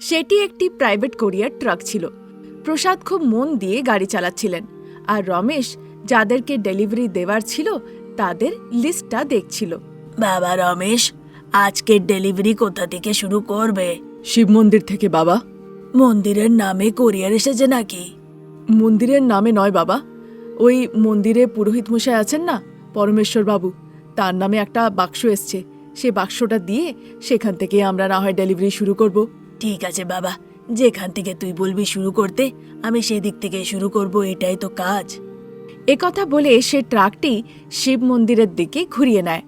সেটি একটি প্রাইভেট কোরিয়ার ট্রাক ছিল। প্রসাদ খুব মন দিয়ে গাড়ি চালাচ্ছিলেন। আর রমেশ যাদেরকে ডেলিভারি দেওয়ার ছিল তাদের লিস্টটা দেখছিল। বাবা রমেশ আজকের ডেলিভারি কোথা থেকে শুরু করবে? শিব মন্দির থেকে বাবা। মন্দিরের নামে কোরিয়ার এসেছে নাকি? মন্দিরের নামে নয় বাবা। ওই মন্দিরে পুরোহিত মশাই আছেন না পরমেশ্বর বাবু। তার নামে একটা বাক্স এসছে। সে বাক্সটা দিয়ে সেখান থেকে আমরা না হয় ডেলিভারি শুরু করব। ঠিক আছে বাবা। যেখান থেকে তুই বলবি শুরু করতে আমি সেদিক থেকে শুরু করব এটাই তো কাজ। কথা বলে সে ট্রাকটি শিব মন্দিরের দিকে ঘুরিয়ে নেয়।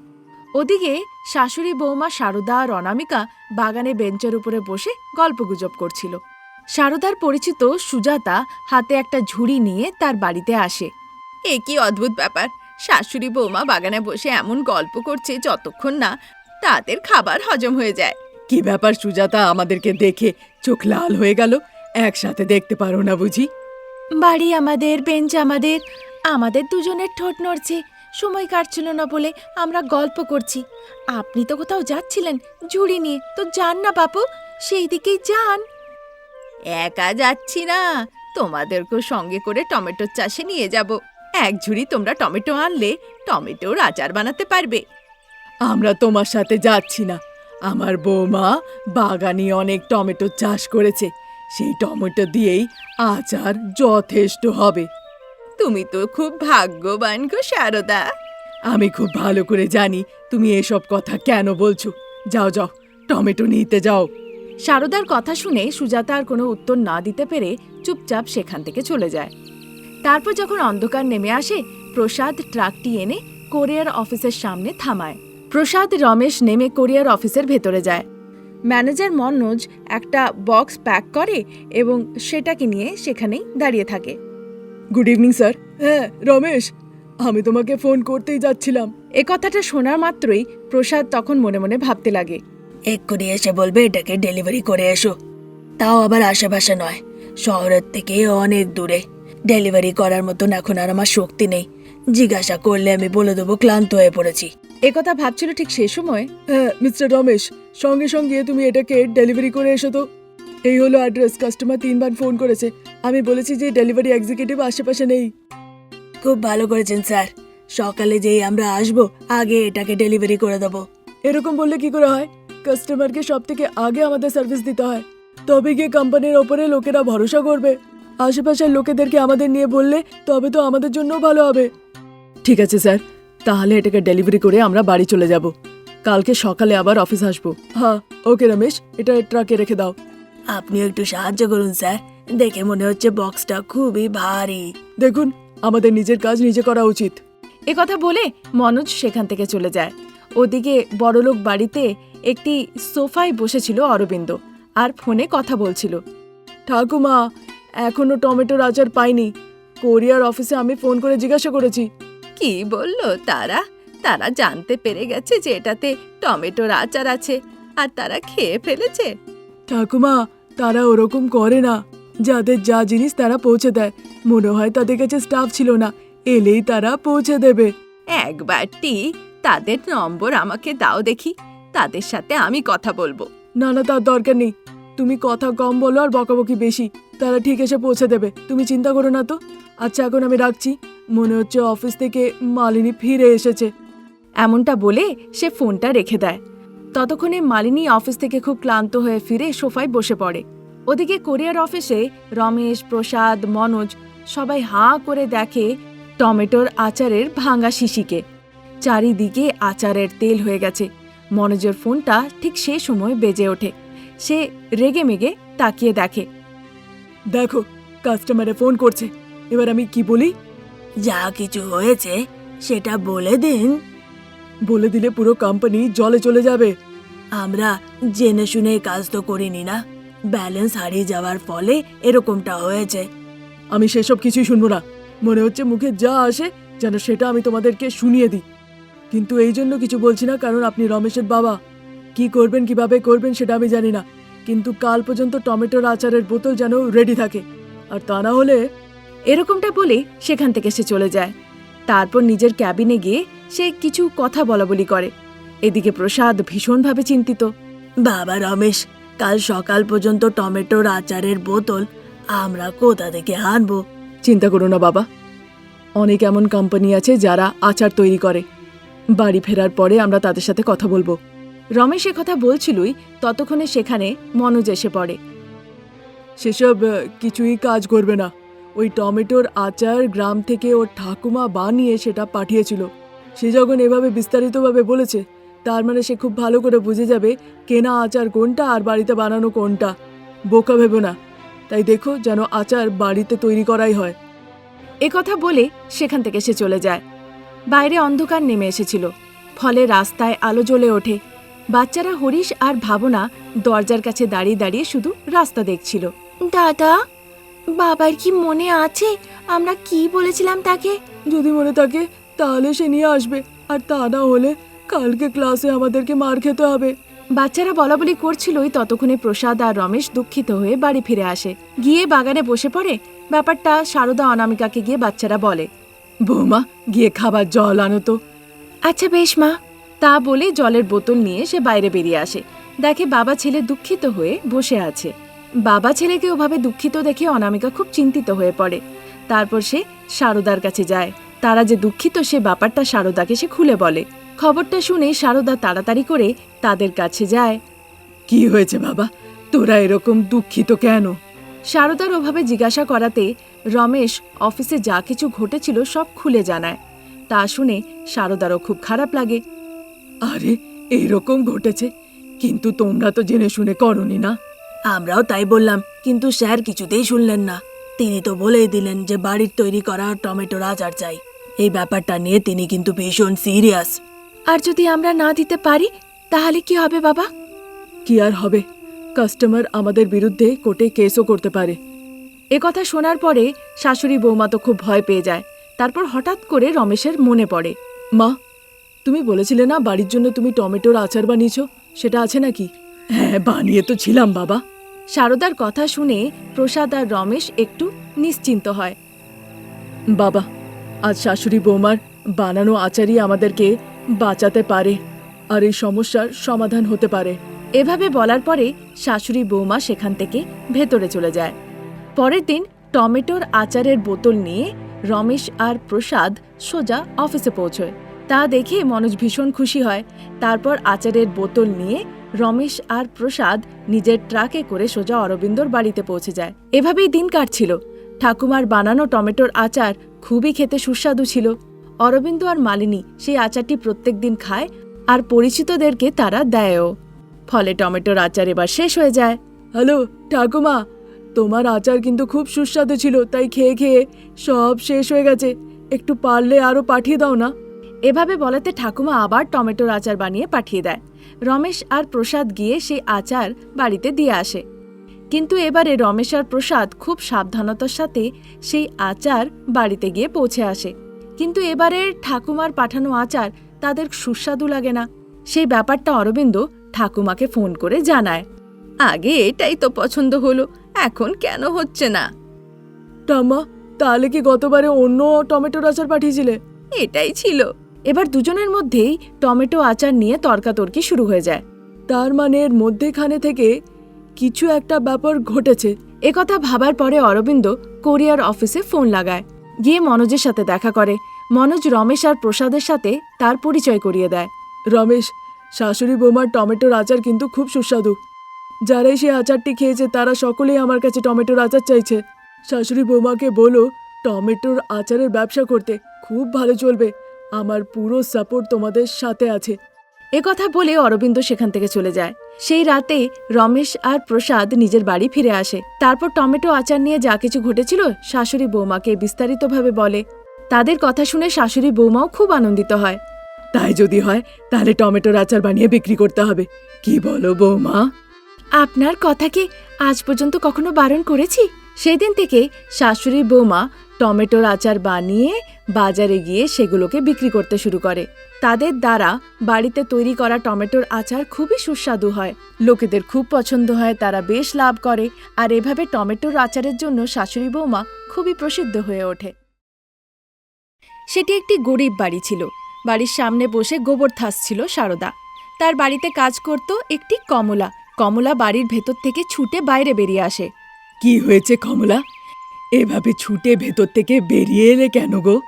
ওদিকে শাশুড়ি বৌমা শারদা আর অনামিকা বাগানে বেঞ্চের উপরে বসে গল্পগুজব করছিল। শারদার পরিচিত সুজাতা হাতে একটা ঝুড়ি নিয়ে তার বাড়িতে আসে। এ কি অদ্ভুত ব্যাপার! শাশুড়ি বৌমা বাগানে বসে এমন গল্প করছে যতক্ষণ না তাদের খাবার হজম হয়ে যায়। কি ব্যাপার সুজাতা আমাদেরকে দেখে চোখ লাল হয়ে গেল? একসাথে দেখতে পারো না বুঝি? বাড়ি আমাদের বেঞ্চ আমাদের আমাদের দুজনের ঠোঁট নড়ছে। সময় কাটছিল না বলে আমরা গল্প করছি। আপনি তো কোথাও যাচ্ছিলেন ঝুড়ি নিয়ে। তো যান না বাপু সেই দিকেই যান। একা যাচ্ছি না। তোমাদেরকেও সঙ্গে করে টমেটোর চাষে নিয়ে যাব। এক ঝুড়ি তোমরা টমেটো আনলে টমেটোর আচার বানাতে পারবে। আমরা তোমার সাথে যাচ্ছি না। আমার বৌমা বাগানে অনেক টমেটো চাষ করেছে। সেই টমেটো দিয়েই আচার যথেষ্ট হবে। তুমি তো খুব ভাগ্যবান গো শারদা আমি খুব ভালো করে জানি তুমি এসব কথা কেন বলছো। যাও যাও টমেটো নিতে যাও। শারদার কথা শুনে সুজাতা আর কোনো উত্তর না দিতে পেরে চুপচাপ সেখান থেকে চলে যায়। তারপর যখন অন্ধকার নেমে আসে প্রসাদ ট্রাকটি এনে কোরিয়ার অফিসের সামনে থামায়। প্রসাদ রমেশ নেমে কোরিয়ার অফিসের ভেতরে যায়। ম্যানেজার মনোজ একটা বক্স প্যাক করে এবং সেটাকে নিয়ে সেখানেই দাঁড়িয়ে থাকে। Good evening sir. হ্যাঁ রমেশ আমি তোমাকে ফোন করতেই যাচ্ছিলাম। এ কথাটা শোনার মাত্রই প্রসাদ তখন মনে মনে ভাবতে লাগে। এক্ষুনি এসে বলবে এটাকে ডেলিভারি করে এসো। তাও আবার আশেপাশে নয়। শহরের থেকে অনেক দূরে। ডেলিভারি করার মতন এখন আর আমার শক্তি নেই। জিজ্ঞাসা করলে আমি বলে দেবো ক্লান্ত হয়ে পড়েছি। এ কথা ভাবছিল ঠিক সে সময় হ্যাঁ মিস্টার রমেশ সঙ্গে সঙ্গে তুমি এটাকে ডেলিভারি করে এসো তো। এই হলো অ্যাড্রেস কাস্টমার তিনবার ফোন করেছে। আমি বলেছি যে ডেলিভারি এক্সিকিউটিভ আশেপাশে নেই। খুব ভালো করেছেন স্যার। সকালে যেই আমরা আসব আগে এটাকে ডেলিভারি করে দেবো। এরকম বললে কি করে হয়? কাস্টমারকে সব থেকে আগে আমাদের সার্ভিস দিতে হয়। তবে গিয়ে কোম্পানির ওপরে লোকেরা ভরসা করবে। আশেপাশের লোকেদেরকে আমাদের নিয়ে বললে তবে তো আমাদের জন্যও ভালো হবে। ঠিক আছে স্যার। তাহলে এটাকে ডেলিভারি করে আমরা বাড়ি চলে যাব। কালকে সকালে আবার অফিস আসব। হ্যাঁ ওকে রমেশ এটা ট্রাকে রেখে দাও। আপনিও একটু সাহায্য করুন স্যার। দেখে মনে হচ্ছে বক্সটা খুবই ভারী। দেখুন আমাদের নিজের কাজ নিজে করা উচিত। এ কথা বলে মনোজ সেখান থেকে চলে যায়। ওদিকে বড়লোক বাড়িতে একটি সোফায় বসেছিল অরবিন্দ আর ফোনে কথা বলছিল। ঠাকুমা এখনও টমেটোর আচার পাইনি। কোরিয়ার অফিসে আমি ফোন করে জিজ্ঞাসা করেছি। কি বলল তারা? তারা জানতে পেরে গেছে যে এটাতে টমেটোর আচার আছে আর তারা খেয়ে ফেলেছে। ঠাকুমা তারা ওরকম করে না। যাদের যা জিনিস তারা পৌঁছে দেয়। মনে হয় তাদের কাছে স্টাফ ছিল না। এলেই তারা পৌঁছে দেবে। একবারটি তাদের নম্বর আমাকে দাও দেখি। তাদের সাথে আমি কথা বলব। না না তার দরকার নেই। তুমি কথা কম বলো আর বকাবকি বেশি। তারা ঠিক এসে পৌঁছে দেবে। তুমি চিন্তা করো না তো। আচ্ছা এখন আমি রাখছি। মনে হচ্ছে অফিস থেকে মালিনী ফিরে এসেছে। এমনটা বলে সে ফোনটা রেখে দেয়। ততক্ষণে মালিনী অফিস থেকে খুব ক্লান্ত হয়ে ফিরে সোফায় বসে পড়ে। ওদিকে কোরিয়ার অফিসে রমেশ, প্রসাদ, মনোজ সবাই হাঁ করে দেখে টমেটোর আচারের ভাঙা শিশিকে। চারিদিকে আচারের তেল হয়ে গেছে। মনোজের ফোনটা ঠিক সে সময় বেজে ওঠে। সে রেগে মেগে তাকিয়ে দেখে। দেখো কাস্টমারে ফোন করছে। এবার আমি কি বলি? যা কিছু হয়েছে সেটা বলে দিন। বলে দিলে পুরো কোম্পানি জলে চলে যাবে। আমরা জেনে শুনে কাজ তো করিনি না। ব্যালেন্স হারিয়ে যাওয়ার ফলে এরকমটা হয়েছে। আমি সেসব কিছুই শুনব না। মনে হচ্ছে মুখে যা আসে যেন সেটা আমি তোমাদেরকে শুনিয়ে দিই। কিন্তু এই জন্য কিছু বলছি না কারণ আপনি রমেশের বাবা। কি করবেন কীভাবে করবেন সেটা আমি জানি না। কিন্তু কাল পর্যন্ত টমেটোর আচারের বোতল যেন রেডি থাকে। আর তা না হলে এরকমটা বলে সেখান থেকে সে চলে যায়। তারপর নিজের ক্যাবিনে গিয়ে সে কিছু কথা বলা বলি করে। এদিকে প্রসাদ ভীষণভাবে চিন্তিত। বাবা রমেশ কাল সকাল পর্যন্ত টমেটোর আচারের বোতল আমরা কোথা থেকে আনব? চিন্তা করো না বাবা। অনেক এমন কোম্পানি আছে যারা আচার তৈরি করে। বাড়ি ফেরার পরে আমরা তাদের সাথে কথা বলব। রমেশ কথা বলছিলই, ততক্ষণে সেখানে মনোজ এসে পড়ে। সেসব কিছুই কাজ করবে না। ওই টমেটোর আচার গ্রাম থেকে ওর ঠাকুমা বানিয়ে সেটা পাঠিয়েছিল। সে যখন এভাবে বিস্তারিতভাবে বলেছে, তার মানে সে খুব ভালো করে বুঝে যাবে কেনা আচার কোনটা আর বাড়িতে বানানো কোনটা। বোকা ভেবো না। তাই দেখো যেন আচার বাড়িতে তৈরি করাই হয়। এ কথা বলে সেখান থেকে সে চলে যায়। বাইরে অন্ধকার নেমে এসেছিল। ফলে রাস্তায় আলো জ্বলে ওঠে। বাচ্চারা হরিশ আর ভাবনা দরজার কাছে দাঁড়িয়ে দাঁড়িয়ে শুধু রাস্তা দেখছিল। দাদা বাবার কি মনে আছে? আমরা কি বলেছিলাম তাকে? যদি মনে থাকে তাহলে সে নিয়ে আসবে। আর তা না হলে কালকে ক্লাসে আমাদেরকে মার খেতে হবে। বাচ্চারা বলাবলি করছিলই ততক্ষণে প্রসাদ আর রমেশ দুঃখিত হয়ে বাড়ি ফিরে আসে। গিয়ে বাগানে বসে পড়ে ব্যাপারটা সারদা অনামিকাকে গিয়ে বাচ্চারা বলে। বৌমা গিয়ে খাবার জল আনো তো। আচ্ছা বেশ মা। তা বলে জলের বোতল নিয়ে সে বাইরে বেরিয়ে আসে। দেখে বাবা ছেলে দুঃখিত হয়ে বসে আছে। বাবা ছেলেকে ওভাবে দুঃখিত দেখে অনামিকা খুব চিন্তিত হয়ে পড়ে। তারপর সে সারদার কাছে যায়। তারা যে দুঃখিত সে ব্যাপারটা সারদাকে সে খুলে বলে। খবরটা শুনে সারদা তাড়াতাড়ি করে তাদের কাছে যায়। কি হয়েছে বাবা? তোরা এরকম দুঃখিত কেন? সারদার ওভাবে জিজ্ঞাসা করাতে রমেশ অফিসে যা কিছু ঘটেছিল সব খুলে জানায়। তা শুনে সারদারও খুব খারাপ লাগে। আরে এরকম ঘটেছে। কিন্তু তোমরা তো জেনে শুনে করনি না। আমরাও তাই বললাম কিন্তু স্যার কিছুতেই শুনলেন না। তিনি তো বলেই দিলেন যে বাড়ির তৈরি করা টমেটোর আচার চাই। এই ব্যাপারটা নিয়ে তিনি কিন্তু ভীষণ সিরিয়াস। আর যদি আমরা না দিতে পারি তাহলে কি হবে বাবা? কি আর হবে? কাস্টমার আমাদের বিরুদ্ধে কোর্টে কেসও করতে পারে। এ কথা শোনার পরে শাশুড়ি বৌমা তো খুব ভয় পেয়ে যায়। তারপর হঠাৎ করে রমেশের মনে পড়ে। মা তুমি বলেছিলে না বাড়ির জন্য তুমি টমেটোর আচার বানিয়েছো? সেটা আছে নাকি? হ্যাঁ বানিয়ে তো ছিলাম বাবা। শারদার কথা শুনে প্রসাদ আর রমেশ একটু নিশ্চিন্ত হয়। বাবা আজ শাশুড়ি বৌমার বানানো আচারই আমাদেরকে বাঁচাতে পারে আর এই সমস্যার সমাধান হতে পারে। এভাবে বলার পরে শাশুড়ি বৌমা সেখান থেকে ভেতরে চলে যায়। পরের দিন টমেটোর আচারের বোতল নিয়ে রমেশ আর প্রসাদ সোজা অফিসে পৌঁছয়। তা দেখে মনোজ ভীষণ খুশি হয়। তারপর আচারের বোতল নিয়ে রমেশ আর প্রসাদ নিজের ট্রাকে করে সোজা অরবিন্দর বাড়িতে পৌঁছে যায়। এভাবেই দিন কাটছিল। ঠাকুমার বানানো টমেটোর আচার খুবই খেতে সুস্বাদু ছিল। অরবিন্দ আর মালিনী সেই আচারটি প্রত্যেক দিন খায় আর পরিচিতদেরকে তারা দেয়ও। ফলে টমেটোর আচার এবার শেষ হয়ে যায়। হ্যালো, ঠাকুমা, তোমার আচার কিন্তু খুব সুস্বাদু ছিল, তাই খেয়ে খেয়ে সব শেষ হয়ে গেছে। একটু পারলে আরও পাঠিয়ে দাও না। এভাবে বলাতে ঠাকুমা আবার টমেটোর আচার বানিয়ে পাঠিয়ে দেয়। রমেশ আর প্রসাদ গিয়ে সেই আচার বাড়িতে দিয়ে আসে। কিন্তু এবারে রমেশ আর প্রসাদ খুব সাবধানতার সাথে সেই আচার বাড়িতে গিয়ে পৌঁছে আসে। কিন্তু এবারে ঠাকুমার পাঠানো আচার তাদের সুস্বাদু লাগে না। সেই ব্যাপারটা অরবিন্দ ঠাকুমাকে ফোন করে জানায়। আগে এটাই তো পছন্দ হলো এখন কেন হচ্ছে না? টাম্মা তাহলে কি গতবারে অন্য টমেটোর আচার পাঠিয়েছিলে? এটাই ছিল। এবার দুজনের মধ্যেই টমেটো আচার নিয়ে তর্কাতর্কি শুরু হয়ে যায়। তার মানে এর মধ্যেখানে থেকে কিছু একটা ব্যাপার ঘটেছে। একথা ভাবার পরে অরবিন্দ কোরিয়ার অফিসে ফোন লাগায়। গিয়ে মনোজের সাথে দেখা করে। মনোজ রমেশ আর প্রসাদের সাথে তার পরিচয় করিয়ে দেয়। রমেশ, শাশুড়ি বৌমার টমেটোর আচার কিন্তু খুব সুস্বাদু। যারাই সেই আচারটি খেয়েছে, তারা সকলেই আমার কাছে টমেটোর আচার চাইছে। শাশুড়ি বৌমাকে বলো, টমেটোর আচারের ব্যবসা করতে খুব ভালো চলবে। আমার পুরো সাপোর্ট তোমাদের সাথে আছে। এ কথা বলে অরবিন্দ সেখান থেকে চলে যায়। সেই রাতে রমেশ আর প্রসাদ নিজের বাড়ি ফিরে আসে। তারপর টমেটো আচার নিয়ে যা কিছু ঘটেছিল, শাশুড়ি বৌমাকে বিস্তারিতভাবে বলে। তাদের কথা শুনে শাশুড়ি বৌমাও খুব আনন্দিত হয়। তাই যদি হয়, তাহলে টমেটোর আচার বানিয়ে বিক্রি করতে হবে। কি বলো বৌমা? আপনার কথাকে আজ পর্যন্ত কখনো বারণ করেছি? সেদিন থেকে শাশুড়ি বৌমা টমেটোর আচার বানিয়ে বাজারে গিয়ে সেগুলোকে বিক্রি করতে শুরু করে। তাদের দ্বারা বাড়িতে তৈরি করা টমেটোর আচার খুবই সুস্বাদু হয়। লোকেদের খুব পছন্দ হয়, তারা বেশ লাভ করে। আর এভাবে টমেটোর আচারের জন্য শাশুড়ি বৌমা খুবই প্রসিদ্ধ হয়ে ওঠে। সেটি একটি গরিব বাড়ি ছিল। বাড়ির সামনে বসে গোবর থাসছিল সারদা। তার বাড়িতে কাজ করত একটি কমলা। কমলা বাড়ির ভেতর থেকে ছুটে বাইরে বেরিয়ে আসে। কি হয়েছে কমলা? এভাবে ছুটে ভেতর থেকে বেরিয়ে এলে কেন গো?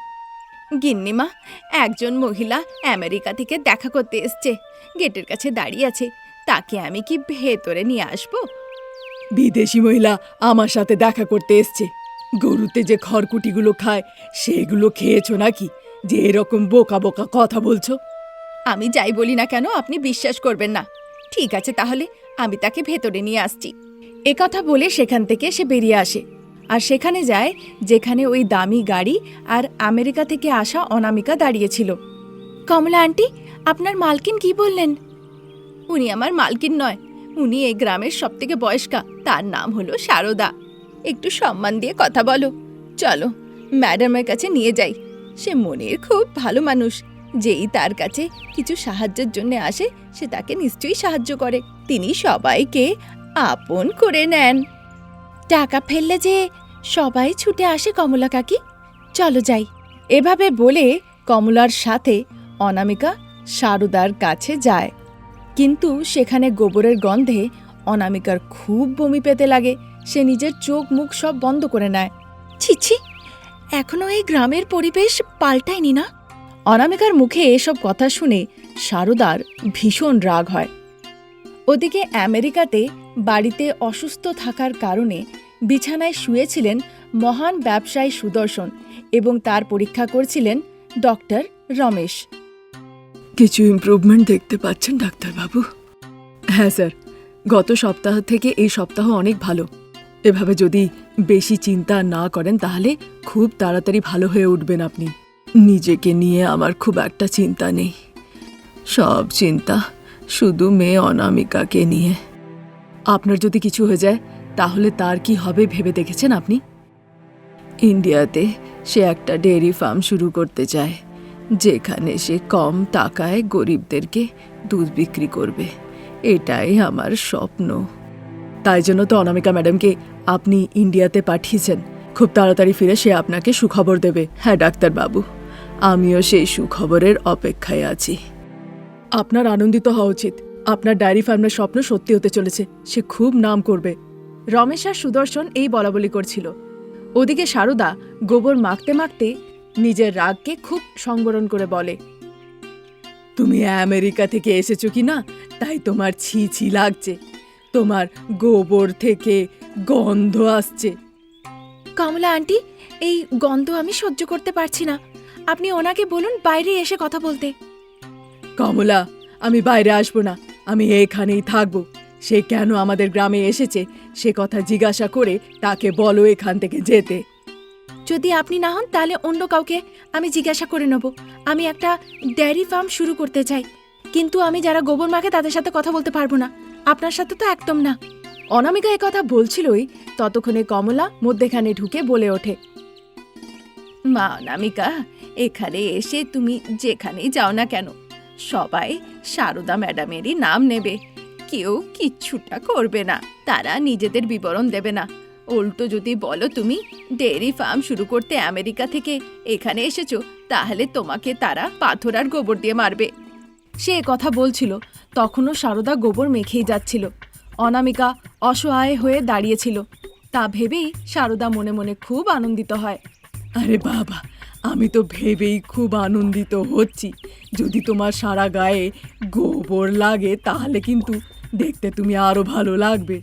গিন্নিমা একজন মহিলা আমেরিকা থেকে দেখা করতে এসছে। গেটের কাছে দাঁড়িয়ে আছে। তাকে আমি কি ভেতরে নিয়ে আসব? বিদেশি মহিলা আমার সাথে দেখা করতে এসছে। গরুতে যে খড়কুটিগুলো খায় সেগুলো খেয়েছো নাকি? যে এরকম বোকা বোকা কথা বলছো। আমি যাই বলি না কেন আপনি বিশ্বাস করবেন না। ঠিক আছে তাহলে আমি তাকে ভেতরে নিয়ে আসছি। এ কথা বলে সেখান থেকে সে বেরিয়ে আসে। আর সেখানে যায় যেখানে ওই দামি গাড়ি আর আমেরিকা থেকে আসা অনামিকা দাঁড়িয়েছিল। কমলা আন্টি, আপনার মালকিন কি বললেন? উনি আমার মালকিন নয়, উনি এই গ্রামের সবথেকে বয়স্কা, তার নাম হলো সারদা। একটু সম্মান দিয়ে কথা বলো। চলো, ম্যাডামের কাছে নিয়ে যাই। সে মনের খুব ভালো মানুষ, যেই তার কাছে কিছু সাহায্যের জন্য আসে, সে তাকে নিশ্চয়ই সাহায্য করে। তিনি সবাইকে আপন করে নেন। টাকা ফেললে যে সবাই ছুটে আসে কমলা কাকি। চলো যাই। এভাবে বলে কমলার সাথে অনামিকা সারদার কাছে যায়। কিন্তু সেখানে গোবরের গন্ধে অনামিকার খুব বমি পেতে লাগে। সে নিজের চোখ মুখ সব বন্ধ করে নেয়। ছিছি এখনও এই গ্রামের পরিবেশ পাল্টায়নি না? অনামিকার মুখে এসব কথা শুনে সারদার ভীষণ রাগ হয়। ওদিকে আমেরিকাতে বাড়িতে অসুস্থ থাকার কারণে বিছানায় শুয়েছিলেন মহান ব্যবসায়ী সুদর্শন এবং তার পরীক্ষা করছিলেন ডক্টর রমেশ। কিছু ইমপ্রুভমেন্ট দেখতে পাচ্ছেন ডাক্তারবাবু হ্যাঁ স্যার। গত সপ্তাহ থেকে এই সপ্তাহ অনেক ভালো। এভাবে যদি বেশি চিন্তা না করেন, তাহলে খুব তাড়াতাড়ি ভালো হয়ে উঠবেন আপনি। নিজেকে নিয়ে আমার খুব একটা চিন্তা নেই। সব চিন্তা শুধু মেয়ে অনামিকাকে নিয়ে। আপনার যদি কিছু হয়ে যায় তাহলে তার কি হবে ভেবে দেখেছেন আপনি? ইন্ডিয়াতে সে একটা ডেয়ারি ফার্ম শুরু করতে চায়, যেখানে সে কম টাকায় গরিবদেরকে দুধ বিক্রি করবে। এটাই আমার স্বপ্ন। তাই জন্য তো অনামিকা ম্যাডামকে আপনি ইন্ডিয়াতে পাঠিয়েছেন। খুব তাড়াতাড়ি ফিরে সে আপনাকে সুখবর দেবে হ্যাঁ ডাক্তারবাবু। আমিও সেই সুখবরের অপেক্ষায় আছি। আপনার আনন্দিত হওয়া উচিত। আপনার ডায়েরি ফার্মের স্বপ্ন সত্যি হতে চলেছে। সে খুব নাম করবে। রমেশ আর সুদর্শন এই বলাবলি করছিল। ওদিকে সারদা গোবর মাখতে মাখতে নিজের রাগকে খুব সংবরণ করে বলে তুমি আমেরিকা থেকে এসেছ কি না? তাই তোমার ছি ছি লাগছে। তোমার গোবর থেকে গন্ধ আসছে। কমলা আন্টি এই গন্ধ আমি সহ্য করতে পারছি না। আপনি ওনাকে বলুন বাইরে এসে কথা বলতে। কমলা আমি বাইরে আসব না। আমি এখানেই থাকব। সে কেন আমাদের গ্রামে এসেছে? সে কথা জিজ্ঞাসা করে তাকে বলো এখান থেকে যেতে। যদি আপনি না হন, তাহলে অন্য কাউকে আমি জিজ্ঞাসা করে নেব। আমি একটা ডেয়ারি ফার্ম শুরু করতে চাই। কিন্তু আমি যারা গোবর মাখে, তাদের সাথে কথা বলতে পারব না। আপনার সাথে তো একদম না। অনামিকা কথা বলছিলই, ততক্ষণে কমলা মধ্যেখানে ঢুকে বলে ওঠে, মা অনামিকা, এখানে এসে তুমি যেখানেই যাও না কেন, সবাই সারদা ম্যাডামেরই নাম নেবে। কেউ কিচ্ছুটা করবে না। তারা নিজেদের বিবরণ দেবে না। উল্টো যদি বলো তুমি ডেয়ারি ফার্ম শুরু করতে আমেরিকা থেকে এখানে এসেছ, তাহলে তোমাকে তারা পাথর আর গোবর দিয়ে মারবে। সে কথা বলছিল। তখনও সারদা গোবর মেখেই যাচ্ছিল। অনামিকা অসহায় হয়ে দাঁড়িয়েছিল। তা ভেবেই সারদা মনে মনে খুব আনন্দিত হয়। আরে বাবা, আমি তো ভেবেই খুব আনন্দিত হচ্ছি। যদি তোমার সারা গায়ে গোবর লাগে, তাহলে কিন্তু দেখতে তুমি আরও ভালো লাগবে।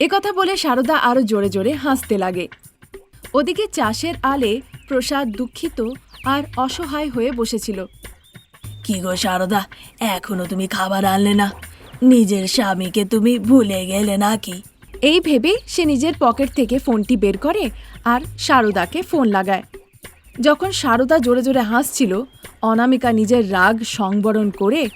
এ কথা বলে সারদা আরও জোরে জোরে হাসতে লাগে। ওদিকে চাষের আলে প্রসাদ দুঃখিত আর অসহায় হয়ে বসেছিল। কি গো সারদা এখনও তুমি খাবার আনলে না? নিজের স্বামীকে তুমি ভুলে গেলে নাকি? এই ভেবে সে নিজের পকেট থেকে ফোনটি বের করে আর সারদাকে ফোন লাগায়। যখন সারদা জোরে জোরে হাসছিল অনামিকা নিজের রাগ সংবরণ করে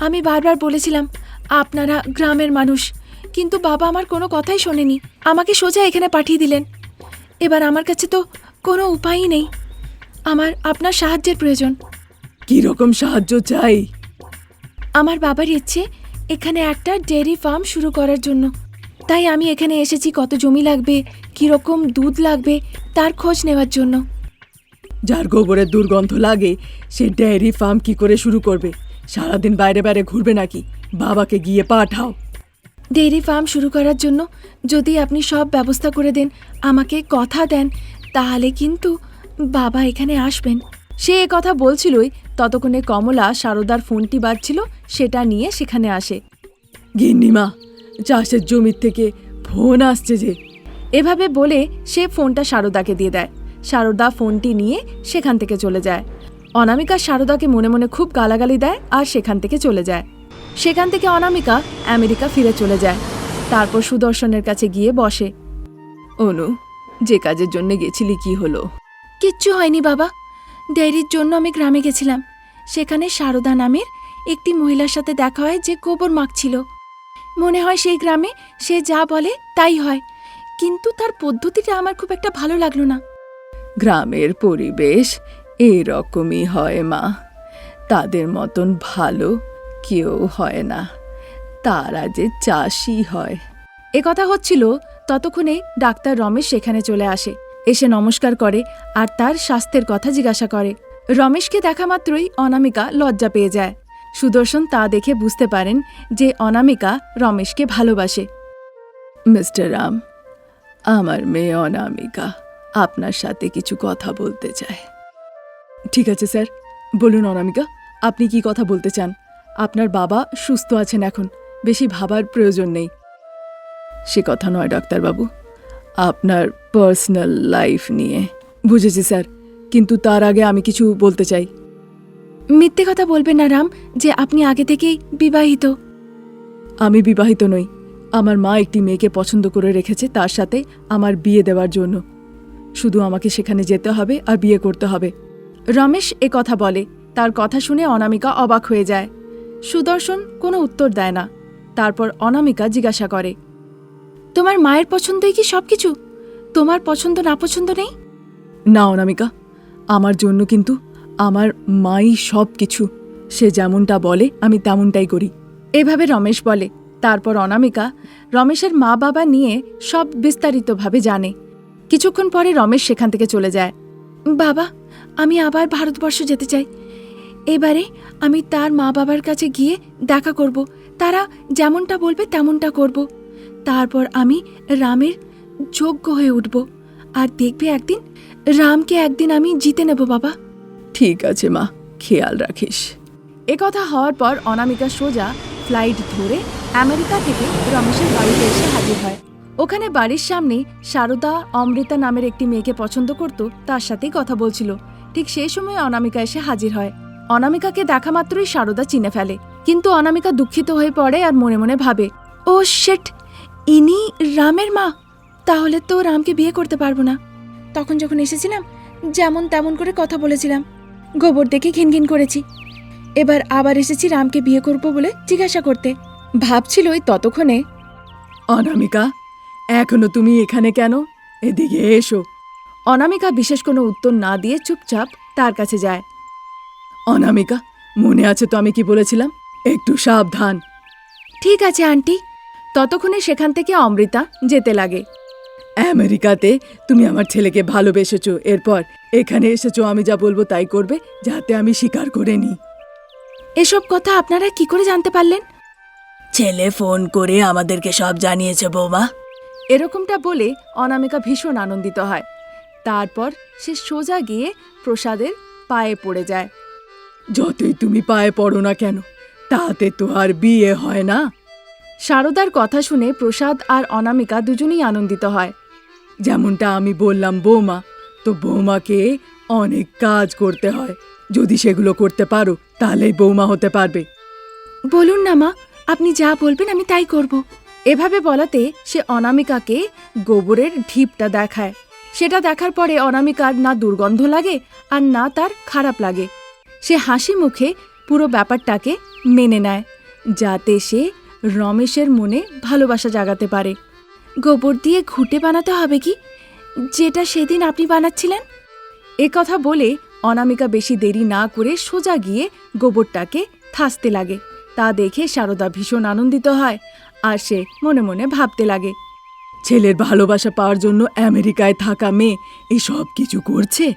আমি বারবার বলেছিলাম আপনারা গ্রামের মানুষ। কিন্তু বাবা আমার কোনো কথাই শোনেনি। আমাকে সোজা এখানে পাঠিয়ে দিলেন। এবার আমার কাছে তো কোনো উপায়ই নেই। আমার আপনার সাহায্যের প্রয়োজন। কি রকম সাহায্য চাই? আমার বাবার ইচ্ছে এখানে একটা ডেয়ারি ফার্ম শুরু করার জন্য। তাই আমি এখানে এসেছি কত জমি লাগবে কীরকম দুধ লাগবে তার খোঁজ নেওয়ার জন্য। যার গোবরের দুর্গন্ধ লাগে সে ডেয়ারি ফার্ম কি করে শুরু করবে? সারাদিন বাইরে বাইরে ঘুরবে নাকি? বাবাকে গিয়ে পাঠাও। ডেইরি ফার্ম শুরু করার জন্য যদি আপনি সব ব্যবস্থা করে দেন আমাকে কথা দেন তাহলে কিন্তু বাবা এখানে আসবেন। সে এ কথা বলছিলই ততক্ষণে কমলা সারদার ফোনটি বাজছিল সেটা নিয়ে সেখানে আসে। গিন্নিমা চাষের জমির থেকে ফোন আসছে যে। এভাবে বলে সে ফোনটা সারদাকে দিয়ে দেয়। সারদা ফোনটি নিয়ে সেখান থেকে চলে যায়। অনামিকা সারদাকে মনে মনে খুব গালাগালি দেয় আর সেখান থেকে চলে যায়। সেখান থেকে অনামিকা আমেরিকা ফিরে চলে যায়। তারপর সুদর্শনের কাছে গিয়ে বসে। অনু যে কাজের জন্য গেছিলি কি হলো? কিচ্ছু হয়নি বাবা। ডেয়ারির জন্য আমি গ্রামে গেছিলাম। সেখানে সারদা নামের একটি মহিলার সাথে দেখা হয় যে গোবর মাখছিল। মনে হয় সেই গ্রামে সে যা বলে তাই হয়। কিন্তু তার পদ্ধতিটা আমার খুব একটা ভালো লাগল না। গ্রামের পরিবেশ এরকমই হয়, মা। তাদের মতন ভালো কেউ হয় না। তারা যে চাষি হয়। এ কথা হচ্ছিল ততক্ষণে ডাক্তার রমেশ সেখানে চলে আসে। এসে নমস্কার করে আর তার স্বাস্থ্যের কথা জিজ্ঞাসা করে। রমেশকে দেখা মাত্রই অনামিকা লজ্জা পেয়ে যায়। সুদর্শন তা দেখে বুঝতে পারেন যে অনামিকা রমেশকে ভালোবাসে। মিস্টার রাম, আমার মেয়ে অনামিকা আপনার সাথে কিছু কথা বলতে চায়। ঠিক আছে স্যার। বলুন অনামিকা আপনি কি কথা বলতে চান? আপনার বাবা সুস্থ আছেন এখন বেশি ভাবার প্রয়োজন নেই। সে কথা নয় ডাক্তারবাবু। আপনার পার্সোনাল লাইফ নিয়ে। বুঝেছি স্যার। কিন্তু তার আগে আমি কিছু বলতে চাই। মিথ্যে কথা বলবেন না রাম যে আপনি আগে থেকেই বিবাহিত। আমি বিবাহিত নই। আমার মা একটি মেয়েকে পছন্দ করে রেখেছে তার সাথে আমার বিয়ে দেওয়ার জন্য। শুধু আমাকে সেখানে যেতে হবে আর বিয়ে করতে হবে। রমেশ এ কথা বলে। তার কথা শুনে অনামিকা অবাক হয়ে যায়। সুদর্শন কোনো উত্তর দেয় না। তারপর অনামিকা জিজ্ঞাসা করে, তোমার মায়ের পছন্দই কি সবকিছু? তোমার পছন্দ না পছন্দ নেই? না অনামিকা, আমার জন্য কিন্তু আমার মাই সব কিছু সে যেমনটা বলে, আমি তেমনটাই করি। এভাবে রমেশ বলে। তারপর অনামিকা রমেশের মা বাবা নিয়ে সব বিস্তারিতভাবে জানে। কিছুক্ষণ পরে রমেশ সেখান থেকে চলে যায়। বাবা আমি আবার ভারতবর্ষ যেতে চাই। এবারে আমি তার মা বাবার কাছে গিয়ে দেখা করব। তারা যেমনটা বলবে তেমনটা করব। তারপর আমি রামের যোগ্য হয়ে উঠব। আর দেখবে একদিন, রামকে একদিন আমি জিতে নেব বাবা। ঠিক আছে মা, খেয়াল রাখিস। কথা হওয়ার পর অনামিকা সোজা ফ্লাইট ধরে আমেরিকা থেকে রমেশের বাড়িতে এসে হাজির হয়। ওখানে বাড়ির সামনে শারদা অমৃতা নামের একটি মেয়েকে পছন্দ করত, তার সাথেই কথা বলছিল। ঠিক সেই সময় অনামিকা এসে হাজির হয়। অনামিকাকে দেখা মাত্রই শারদা চিনে ফেলে। কিন্তু অনামিকা দুঃখিত হয়ে পড়ে আর মনে মনে ভাবে, ও শেট, ইনি রামের মা। তাহলে তো রামকে বিয়ে করতে পারব না। তখন যখন এসেছিলাম, যেমন তেমন করে কথা বলেছিলাম। গোবর দেখে ঘিনঘিন করেছি। এবার আবার এসেছি রামকে বিয়ে করব বলে জিজ্ঞাসা করতে। ভাবছিলই ততক্ষণে, অনামিকা, এখনও তুমি এখানে কেন? এদিকে এসো। অনামিকা বিশেষ কোনো উত্তর না দিয়ে চুপচাপ তার কাছে যায়। অনামিকা মনে আছে তো আমি কি বলেছিলাম? একটু সাবধান। ঠিক আছে আন্টি। ততক্ষণে সেখান থেকে অমৃতা যেতে লাগে। আমেরিকাতে তুমি আমার ছেলেকে ভালোবেসেছো। এরপর এখানে এসেছ আমি যা বলব তাই করবে যাতে আমি স্বীকার করে নিই। এসব কথা আপনারা কি করে জানতে পারলেন? ছেলে ফোন করে আমাদেরকে সব জানিয়েছে বৌমা। এরকমটা বলে অনামিকা ভীষণ আনন্দিত হয়। তারপর সে সোজা গিয়ে প্রসাদের পায়ে পড়ে যায়। যতই তুমি পায়ে পড়ো না কেন তাতে তো আর বিয়ে হয় না। শারদার কথা শুনে প্রসাদ আর অনামিকা দুজনেই আনন্দিত হয়। যেমনটা আমি বললাম বৌমা তো বৌমাকে অনেক কাজ করতে হয়। যদি সেগুলো করতে পারো তাহলেই বৌমা হতে পারবে। বলুন না মা আপনি যা বলবেন আমি তাই করব। এভাবে বলাতে সে অনামিকাকে গোবরের ঢিপটা দেখায়। সেটা দেখার পরে অনামিকার না দুর্গন্ধ লাগে আর না তার খারাপ লাগে। সে হাসি মুখে পুরো ব্যাপারটাকে মেনে নেয়, যাতে সে রমেশের মনে ভালোবাসা জাগাতে পারে। গোবর দিয়ে ঘুটে বানাতে হবে কি? যেটা সেদিন আপনি বানাচ্ছিলেন? এ কথা বলে অনামিকা বেশি দেরি না করে সোজা গিয়ে গোবরটাকে থাসতে লাগে। তা দেখে সারদা ভীষণ আনন্দিত হয়, আর সে মনে মনে ভাবতে লাগে ছেলের ভালোবাসা পাওয়ার জন্য আমেরিকায় থাকা মেয়ে এই সব কিছু করছে?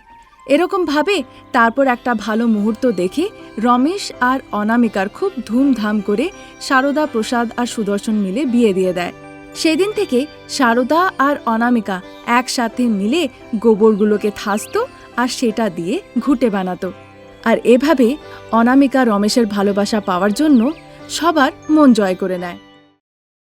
এরকম ভাবে তারপর একটা ভালো মুহূর্ত দেখে রমেশ আর অনামিকার খুব ধুমধাম করে সারদা, প্রসাদ আর সুদর্শন মিলে বিয়ে দিয়ে দেয়। সেদিন থেকে সারদা আর অনামিকা একসাথে মিলে গোবরগুলোকে থাসতো আর সেটা দিয়ে ঘুটে বানাতো। আর এভাবে অনামিকা রমেশের ভালোবাসা পাওয়ার জন্য সবার মন জয় করে নেয়।